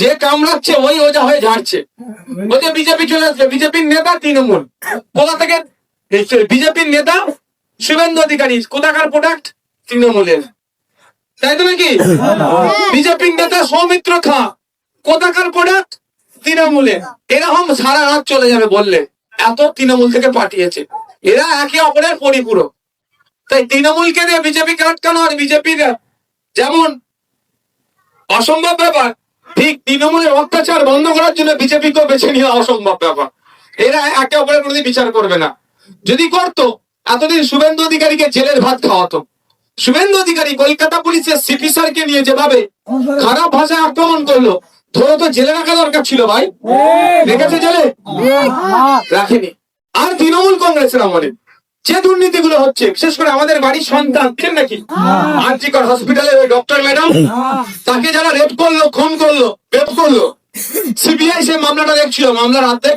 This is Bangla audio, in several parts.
যে কামড়াচ্ছে ওই ওজা হয়ে ঝাড়ছে। ওই যে বিজেপি চলে আসছে বিজেপির নেতা তৃণমূল। কোথা থেকে? বিজেপির নেতা শুভেন্দু অধিকারী কোথাকার প্রোডাক্ট তৃণমূলের। তাই তো নাকি? বিজেপির নেতা সৌমিত্র খা কোথাকার প্রোডাক্ট তৃণমূলের। এরকম সারা রাত চলে যাবে বললে। এত তৃণমূল থেকে পাঠিয়েছে। এরা একে অপরের পরিপূরক। তাই তৃণমূলকে দিয়ে বিজেপিকে আটকানো আর বিজেপির যেমন অসম্ভব ব্যাপার ঠিক তৃণমূলের অত্যাচার বন্ধ করার জন্য বিজেপিকেও বেছে নেওয়া অসম্ভব ব্যাপার। এরা একে অপরের প্রতি বিচার করবে না। যদি করতো এতদিন শুভেন্দু অধিকারীকে জেলের ভাত খাওয়াতো। শুভেন্দু অধিকারী কলকাতা পুলিশের সিপি স্যারকে নিয়ে যেভাবে খারাপ ভাষায় আক্রমণ করল ধরো তো জেলে রাখা দরকার ছিল ভাই। রেখেছে জেলে? রাখেনি। আর তৃণমূল কংগ্রেসের আমলে। যে দুর্নীতিগুলো হচ্ছে বিশেষ করে আমাদের বাড়ির সন্তান নাকি? আর্জিকর হসপিটালে ওই ডক্টর ম্যাডাম তাকে যারা রেপ করল খুন করল রেপ করল সিবিআই সে মামলাটা দেখছিল মামলার অর্ধেক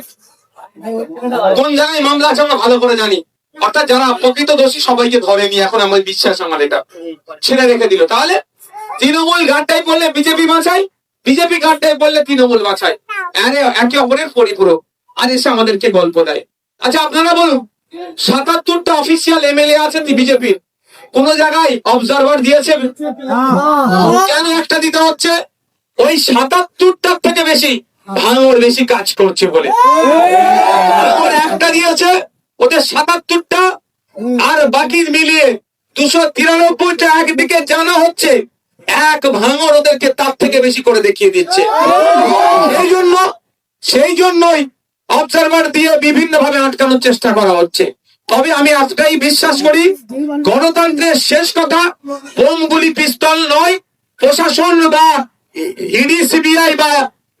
কোন জায়গায় মামলা আছে আমরা ভালো করে জানি। অর্থাৎ যারা প্রকৃত দোষী সবাইকে ধরেনি এখন আমার বিশ্বাস আমার এটা। ছেড়ে রেখে দিল। তাহলে তৃণমূল ঘাটটাই বললে বিজেপি বাঁচাই বিজেপি ঘাটটাই বললে তৃণমূল বাঁচাই আরে একে অপরের পরিপূরক। আর এসে আমাদেরকে গল্প দেয়। আচ্ছা আপনারা বলুন। সাতাত্তরটা অফিসিয়াল এমএলএ আছে বিজেপির। কোন জায়গায় অবজারভার দিয়েছে। কেন একটা দিতে হচ্ছে? ওই সাতাত্তরটার থেকে বেশি ভাঙর বেশি কাজ করছে বলে। একটা দিয়েছে ওদের সাতাত্তরটা আর বাকি মিলিয়ে দুশো তিরানব্বইটা একদিকে জানা হচ্ছে এক ভাঙর ওদেরকে তার থেকে বেশি করে দেখিয়ে দিচ্ছে। সেই জন্য সেই জন্যই অবজারভার দিয়ে বিভিন্ন ভাবে আটকানোর চেষ্টা করা হচ্ছে। তবে আমি আজটাই বিশ্বাস করি, গণতন্ত্রের শেষ কথা বোম গুলি পিস্তল নয়, প্রশাসন বা ইডি সিবিআই বা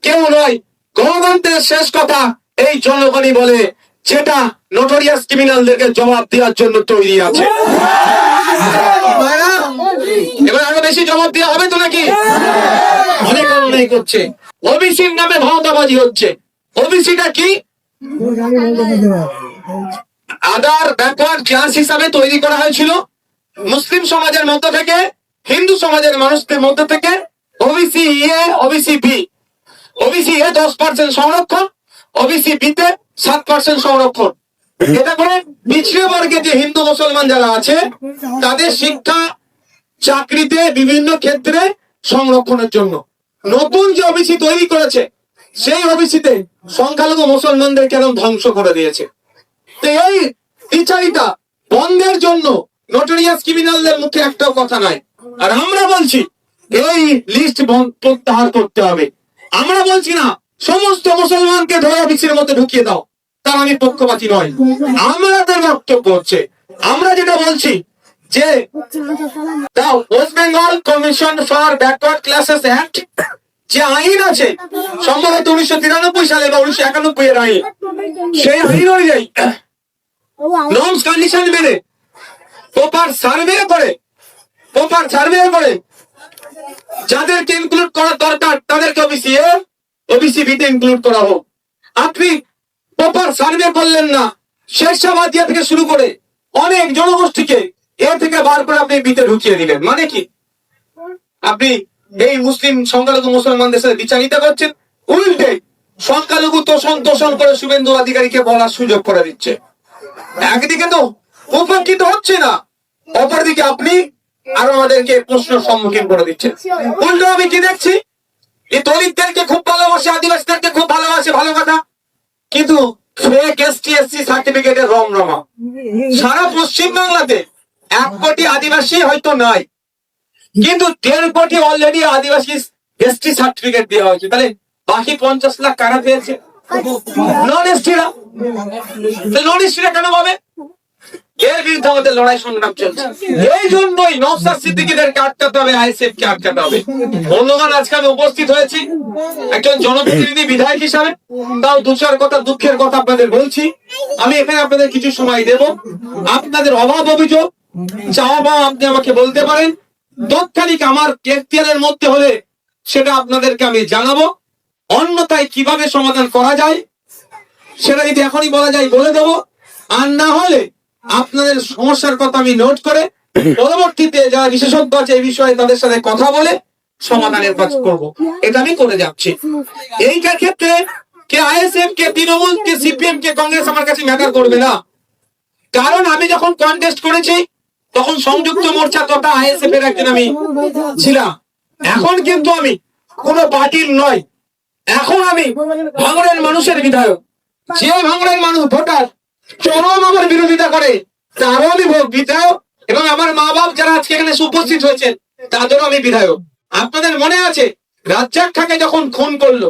কেউ নয়। গণতন্ত্রের শেষ কথা এই জনগণই বলে, যেটা নোটোরিয়াস ক্রিমিনালদেরকে জবাব দেওয়ার জন্য তৈরি আছে। এবার আরও বেশি জবাব দেওয়া হবে তো নাকি? অনেক অন্যায় করছে। ওবিসির নামে ভাওতাবাজি হচ্ছে। ওবিসিটা কি? আদার ব্যাকওয়ার্ড ক্লাস হিসাবে তৈরি করা হয়েছিল। মুসলিম সমাজের মধ্য থেকে, হিন্দু সমাজের মানুষদের মধ্য থেকে OBC A OBC B OBC A দশ পার্সেন্ট সংরক্ষণ ওবিসি বি তে সাত পার্সেন্ট সংরক্ষণ। এটা করে পিছিয়ে বর্গে যে হিন্দু মুসলমান যারা আছে, তাদের শিক্ষা চাকরিতে বিভিন্ন ক্ষেত্রে সংরক্ষণের জন্য। নতুন যে ওবিসি তৈরি করেছে সেই ওবিসিতে সংখ্যালঘু মুসলমানদের কেন ধ্বংস করে দিয়েছে? তো এই বিচারিতা বন্ধের জন্য নোটোরিয়াস ক্রিমিনালদের মুখে একটাও কথা নাই। আর আমরা বলছি এই লিস্ট প্রত্যাহার করতে হবে। আমরা বলছি না সমস্ত মুসলমানকে ধরে অফিসের মধ্যে ঢুকিয়ে দাও। তার আমি পক্ষপাতী নয়। আমাদের বক্তব্য হচ্ছে আমরা যেটা বলছি যে West Bengal commission for backward classes act যে আইন আছে, সম্ভবত উনিশশো তিরানব্বই সালে বা উনিশশো একানব্বই এর আইন, সেই আইন অনুযায়ী কন্ডিশন মেনে প্রপার সার্ভে করে, প্রপার সার্ভে করে, যাদেরকে ইনক্লুড করা দরকার, তাদেরকে ওবিসি এ ওবিসি বিতে ইনক্লুড করা হোক। আপনি প্রপার সার্ভে করলেন না শেরশাবাদিয়া থেকে শুরু করে অনেক জনগোষ্ঠীকে এ থেকে বার করে আপনি বিতে ঢুকিয়ে দিলেন। মানে কি? আপনি এই মুসলিম সংখ্যালঘু মুসলমানদের সাথে বিচারিতা করছেন উল্টে সংখ্যালঘু তোষণ তোষণ করে শুভেন্দু অধিকারীকে বলার সুযোগ করে দিচ্ছে। একদিকে তো উপকৃত হচ্ছে না, অপরদিকে আপনি আরও আমাদেরকে প্রশ্ন সম্মুখীন করে দিচ্ছেন। উল্টো আমি কি দেখছি? এই দলিতদেরকে খুব ভালোবাসে, আদিবাসীদেরকে খুব ভালোবাসে, ভালো কথা। কিন্তু ফেক এসটি এসসি সার্টিফিকেটের সারা পশ্চিম বাংলাতে এক কোটি আদিবাসী হয়তো নাই। কিন্তু দেড় কোটি অলরেডি আদিবাসী এসটি সার্টিফিকেট দেওয়া হয়েছে। তাহলে বাকি পঞ্চাশ লাখ কারা পেয়েছে? নন এসটিরা নন এসটিরা কেন পাবে? এর বিরুদ্ধে আমাদের লড়াই সংগ্রাম চলছে। এই জন্যই নওসাদ সিদ্দিকীদেরকে আটকাতে হবে আইএসএফ কে আটকাতে হবে। বন্ধুগণ আজকে আমি উপস্থিত হয়েছি একজন জনপ্রতিনিধি বিধায়ক হিসাবে। তাও দু চার কথা দুঃখের কথা আপনাদের বলছি। আমি এখানে আপনাদের কিছু সময় দেব। আপনাদের অভাব অভিযোগ, চাওয়া আপনি আমাকে বলতে পারেন। তৎক্ষণিক আমার এখতিয়ারের মধ্যে হলে সেটা আপনাদেরকে আমি জানাব। অন্যথায় কীভাবে সমাধান করা যায়, সেটা যদি এখনই বলা যায় বলে দেবো। আর না হলে আপনাদের সমস্যার কথা আমি নোট করে পরবর্তীতে যারা বিশেষজ্ঞ আছে এই বিষয়ে তাদের সাথে কথা বলে সমাধানের কাজ করব। এটা আমি করে যাচ্ছি। এইটার ক্ষেত্রে কে আইএসএফ কে তৃণমূল, কে সিপিএম, কে কংগ্রেস আমার কাছে ম্যাটার করবে না। কারণ আমি যখন কন্টেস্ট করেছি তখন সংযুক্ত মোর্চা তথা আইএসএফ এর একজন আমি ছিলাম। এখন কিন্তু আমি কোন পার্টির নয় এখন আমি ভাঙড়ের মানুষের বিধায়ক। যে ভাঙড়ের মানুষ ভোটার চরম আমার বিরোধিতা করে তারও আমি বিধায়ক এবং আমার মা বাপ যারা আজকে এখানে উপস্থিত হয়েছেন তাদেরও আমি বিধায়ক। আপনাদের মনে আছে রাজ্জাক খাকে যখন খুন করল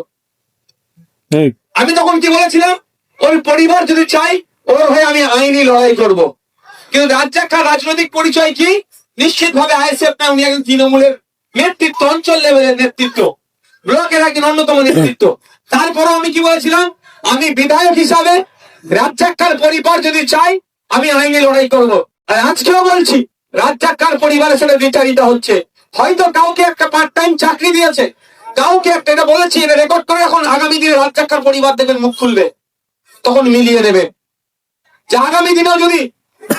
আমি তখন কি বলেছিলাম? ওর পরিবার যদি চাই ওর হয়ে আমি আইনি লড়াই করব। কিন্তু রাজ্জাক রাজনৈতিক পরিচয় কি? নিশ্চিত ভাবে আইএসএফ না, উনি একজন তৃণমূলের নেতৃত্ব, অঞ্চল লেভেলের নেতৃত্ব। ব্লকের একজন অন্যতম নেতৃত্ব। তারপরও আমি কি বলেছিলাম? আমি বিধায়ক হিসাবে রাজ্জাক পরিবার যদি চাই, আমি আইনে লড়াই করব। আর আজকেও বলছি রাজ্জাক পরিবারের সাথে বিচারিত হচ্ছে। হয়তো কাউকে একটা পার্ট টাইম চাকরি দিয়েছে। কাউকে একটা, এটা বলেছি, এটা রেকর্ড করে এখন আগামী দিনে রাজ্জাক পরিবার দেখবেন মুখ খুলবে। তখন মিলিয়ে নেবে। যে আগামী দিনেও যদি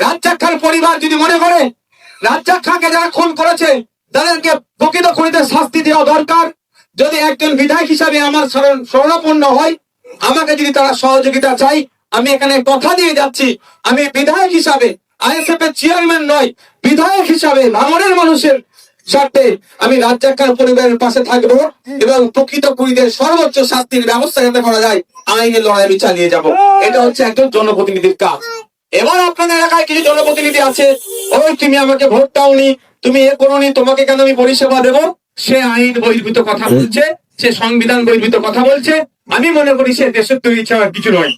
রাজ্জাক পরিবার যদি মনে করে রাজ্জাক যারা খুন করেছে, তাদেরকে প্রকৃত খুনিতে শাস্তি দেওয়া দরকার। যদি একজন বিধায়ক হিসাবে আমার শরণাপন্ন হয়, আমাকে যদি তারা সহযোগিতা চাই আমি এখানে কথা দিয়ে যাচ্ছি। আমি বিধায়ক হিসাবে আইএসএফ এর চেয়ারম্যান নয় বিধায়ক হিসাবে, ভাঙনের মানুষের স্বার্থে আমি রাজ্জাক পরিবারের পাশে থাকব এবং প্রকৃত কুড়িদের সর্বোচ্চ শাস্তির ব্যবস্থা যাতে করা যায়, আইনের লড়াই আমি চালিয়ে যাব। এটা হচ্ছে একজন জনপ্রতিনিধির কাজ। এবার আপনাদের এলাকায় কিছু জনপ্রতিনিধি আছে। ওই তুমি আমাকে ভোট দাওনি, তুমি এ করোনি, তোমাকে কেন আমি পরিষেবা দেবো? সে আইন বহির্ভূত কথা বলছে, সে সংবিধান বহির্ভূত কথা বলছে। আমি মনে করি সে দেশের তৈরি ছাড়া কিছু নয়।